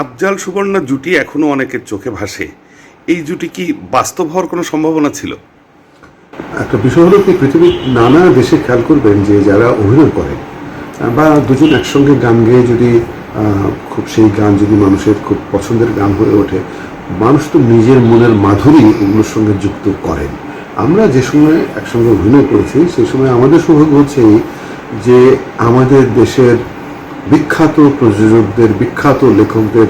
আফজাল সুবর্ণা জুটি এখনও অনেকের চোখে ভাসে। এই জুটি কি বাস্তব হওয়ার কোনো সম্ভাবনা ছিল? একটা বিষয় হলো কি, পৃথিবীর নানা দেশে খেয়াল করবেন যে যারা অভিনয় করে, বা দুজন একসঙ্গে গান গেয়ে যদি খুব সেই গান যদি মানুষের খুব পছন্দের গান হয়ে ওঠে, মানুষ তো নিজের মনের মাধুরী ওগুলোর সঙ্গে যুক্ত করেন। আমরা যে সময় একসঙ্গে অভিনয় করেছি, সেই সময় আমাদের সৌভাগ্য হচ্ছে যে আমাদের দেশের বিখ্যাত প্রযোজকদের, বিখ্যাত লেখকদের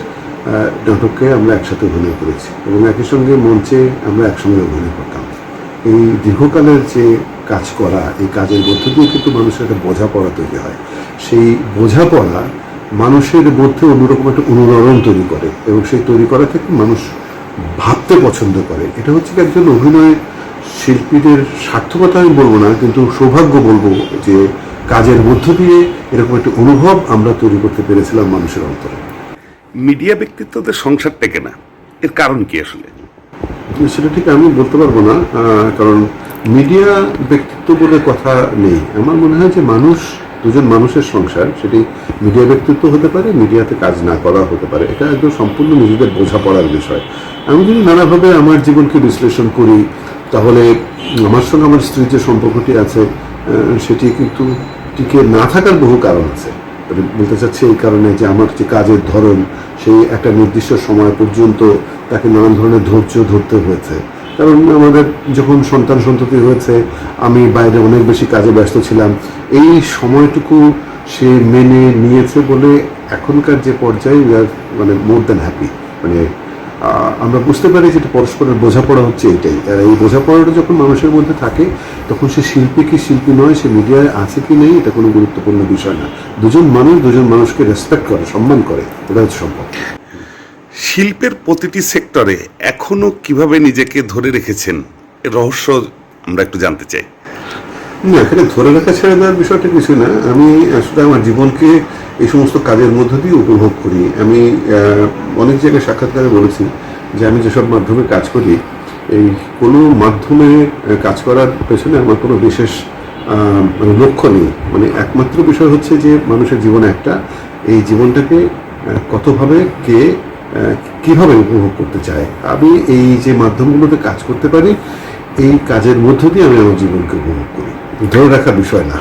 নাটককে আমরা একসাথে অভিনয় করেছি এবং একই সঙ্গে মঞ্চে আমরা একসঙ্গে অভিনয় করতাম। এই দীর্ঘকালের যে কাজ করা এই কাজের মধ্য দিয়ে কিন্তু মানুষের একটা বোঝাপড়া তৈরি হয়। সেই বোঝাপড়া মানুষের মধ্যে অন্যরকম একটা অনুরণন তৈরি করে এবং সেই তৈরি করা থেকে মানুষ ভাবতে পছন্দ করে। এটা হচ্ছে একজন অভিনয় শিল্পীদের সার্থকতা আমি বলব না, কিন্তু সৌভাগ্য বলব যে কাজের মধ্য দিয়ে এরকম একটা অনুভব আমরা তৈরি করতে পেরেছিলাম মানুষের অন্তরে। মিডিয়া ব্যক্তিত্বদের সংসার টেকে না। এর কারণ কি আসলে? সেটা ঠিক আমি বলতে পারব না কারণ মিডিয়া ব্যক্তিত্ব বলে কথা নেই। আমার মনে হয় যে মানুষ দুজন মানুষের সংসার সেটি মিডিয়া ব্যক্তিত্ব হতে পারে মিডিয়াতে কাজ না করা হতে পারে এটা একদম সম্পূর্ণ নিজেদের বোঝাপড়ার বিষয়। আমি যদি নানাভাবে আমার জীবনকে বিশ্লেষণ করি তাহলে আমার সঙ্গে আমার স্ত্রীর যে সম্পর্কটি আছে সেটি কিন্তু টিকে না থাকার বহু কারণ আছে। বলতে চাচ্ছি এই কারণে যে আমার যে কাজের ধরন, সেই একটা নির্দিষ্ট সময় পর্যন্ত তাকে নানান ধরনের ধৈর্য ধরতে হয়েছে। কারণ আমাদের যখন সন্তান সন্ততি হয়েছে, আমি বাইরে অনেক বেশি কাজে ব্যস্ত ছিলাম। এই সময়টুকু সে মেনে নিয়েছে বলে এখনকার যে পর্যায়ে মানে মোর দ্যান হ্যাপি মানে আমরা বুঝতে পারি যে এটা পরস্পরের বোঝাপড়া হচ্ছে এটাই। আর এই বোঝাপড়াটা যখন মানুষের মধ্যে থাকে তখন সে শিল্পী কি শিল্পী নয় সে মিডিয়ায় আছে কি নেই এটা কোনো গুরুত্বপূর্ণ বিষয় না। দুজন মানুষ দুজন মানুষকে রেসপেক্ট করে সম্মান করে এটা হচ্ছে সম্ভব শিল্পের প্রতিটি সেক্টরে এখনও কীভাবে নিজেকে ধরে রেখেছেন এর রহস্য আমরা একটু জানতে চাই। না এখানে ধরে রাখা ছেড়ে দেওয়ার বিষয়টা কিছু না। আমি আসলে আমার জীবনকে এই সমস্ত কাজের মধ্য দিয়ে উপভোগ করি। আমি অনেক জায়গায় সাক্ষাৎকারে বলেছি যে আমি যেসব মাধ্যমে কাজ করি, এই কোনো মাধ্যমে কাজ করার পেছনে আমার কোনো বিশেষ মানে লক্ষ্য নেই। মানে একমাত্র বিষয় হচ্ছে যে মানুষের জীবনে একটা, এই জীবনটাকে কতভাবে কে কীভাবে উপভোগ করতে চায়। আমি এই যে মাধ্যমগুলোতে কাজ করতে পারি, এই কাজের মধ্য দিয়ে আমি আমার জীবনকে উপভোগ করি। ধরে রাখার বিষয় না।